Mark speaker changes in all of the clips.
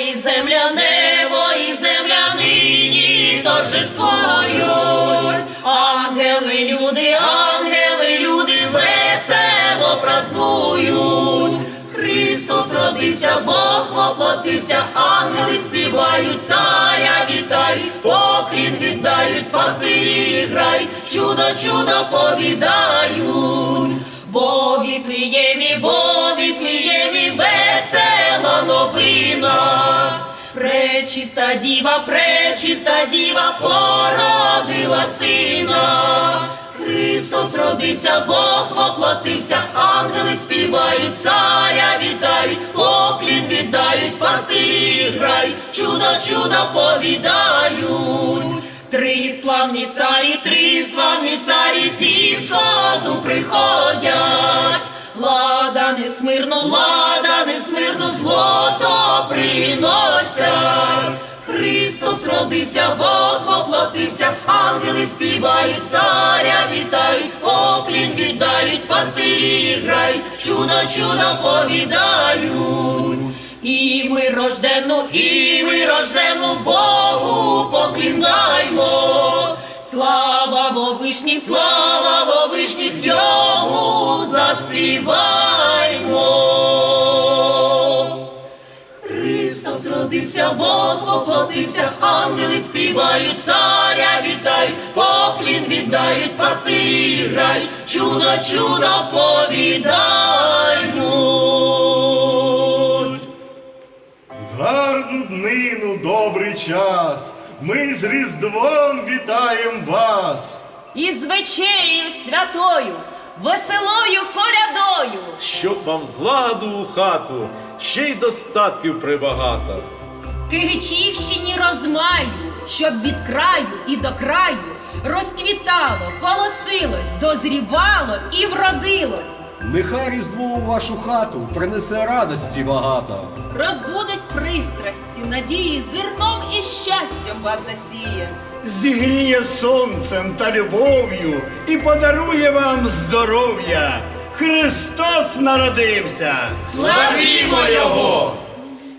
Speaker 1: і земля, небо, і земля нині торжествують. Ангели, люди, ангели, люди весело празнують. Христос родився, Бог воплотився, ангели співають, царя вітають, поклін віддають, пастирі грають, чудо, чудо повідають. Во Віфліємі, во Пречиста діва, пречиста діва породила сина. Христос родився, Бог воплотився, ангели співають, царя вітають, поклін віддають, пастирі грають, чудо, чудо повідають. Три славні царі, три славні царі зі сходу приходять. Лада не смирно, Христос Бог воплотився, ангели співають, царя вітають, поклін віддають, пастирі грають, чудо, чудо повідають. І ми рождену, і ми рождену Богу поклінаймо. Слава Вовишніх, слава Вовишніх, йому Христос Бог воплотився, ангели співають, царя вітають, поклін віддають, пастирі грають, чудо, чудо сповідають.
Speaker 2: Гарну днину, добрий час. Ми з Різдвом вітаєм вас.
Speaker 1: Із вечерею святою, веселою колядою.
Speaker 3: Щоб вам зладу у хату, ще й достатків прибагато.
Speaker 4: Кигичівщині розмаю, щоб від краю і до краю розквітало, колосилось, дозрівало і вродилось.
Speaker 5: Нехай різдво у вашу хату принесе радості багато.
Speaker 4: Розбудить пристрасті, надії, зерном і щастям вас засіє.
Speaker 6: зігріє сонцем та любов'ю і подарує вам здоров'я. Христос народився!
Speaker 1: Славімо Його!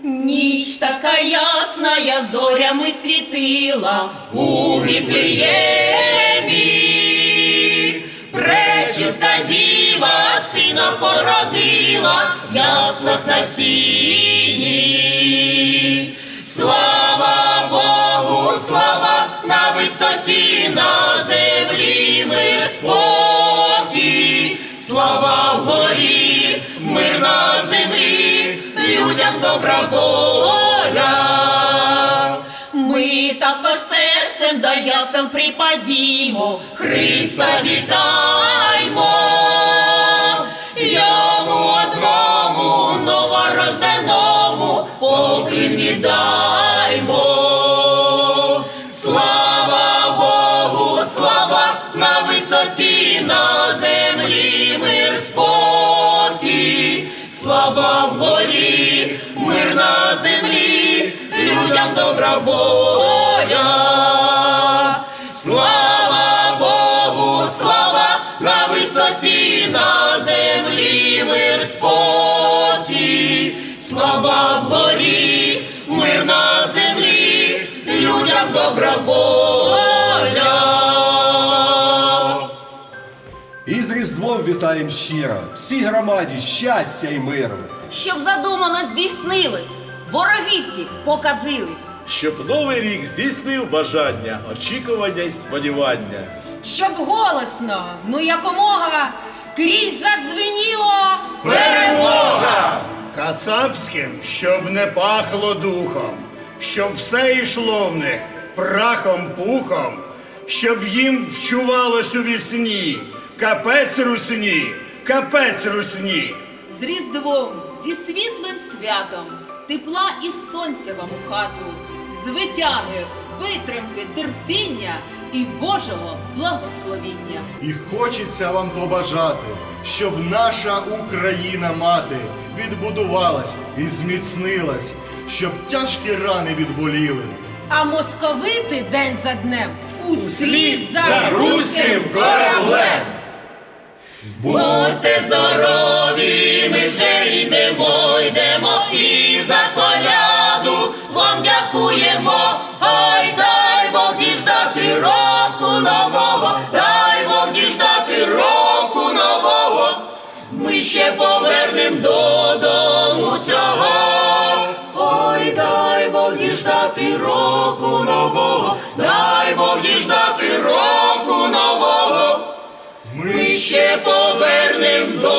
Speaker 1: Ніч така ясна, я зорями світила у Віфліємі. Пречиста діва сина породила в яслах на сіні. Слава Богу, слава на висоті, на землі мир спокій. Слава вгорі, добра воля. Ми також серцем до ясел припадімо, Христа вітаймо. Людям добра воля. Слава Богу, слава на висоті, на землі мир спокій. Слава вгорі, мир на землі, людям добра воля.
Speaker 5: І з Різдвом вітаєм щиро, всій громаді щастя й миру.
Speaker 1: Щоб задумано здійснилось, вороги всі показились.
Speaker 3: Щоб новий рік здійснив бажання, очікування й сподівання.
Speaker 4: Щоб голосно, ну якомога, крізь задзвеніло.
Speaker 6: Перемога! Кацапським, щоб не пахло духом, щоб все йшло в них прахом пухом, щоб їм вчувалось у вісні. Капець русні, капець русні.
Speaker 4: З Різдвом, зі світлим святом, тепла і сонця вам у хату, з витяги, витримки, терпіння і Божого благословіння.
Speaker 2: І хочеться вам побажати, щоб наша Україна мати відбудувалась і зміцнилась, щоб тяжкі рани відболіли.
Speaker 4: А московити день за днем услід за,
Speaker 3: за руським кораблем.
Speaker 1: Будьте здорові, ми вже йдемо, Бог діждати року нового, дай Бог діждати року нового. Ми ще повернем до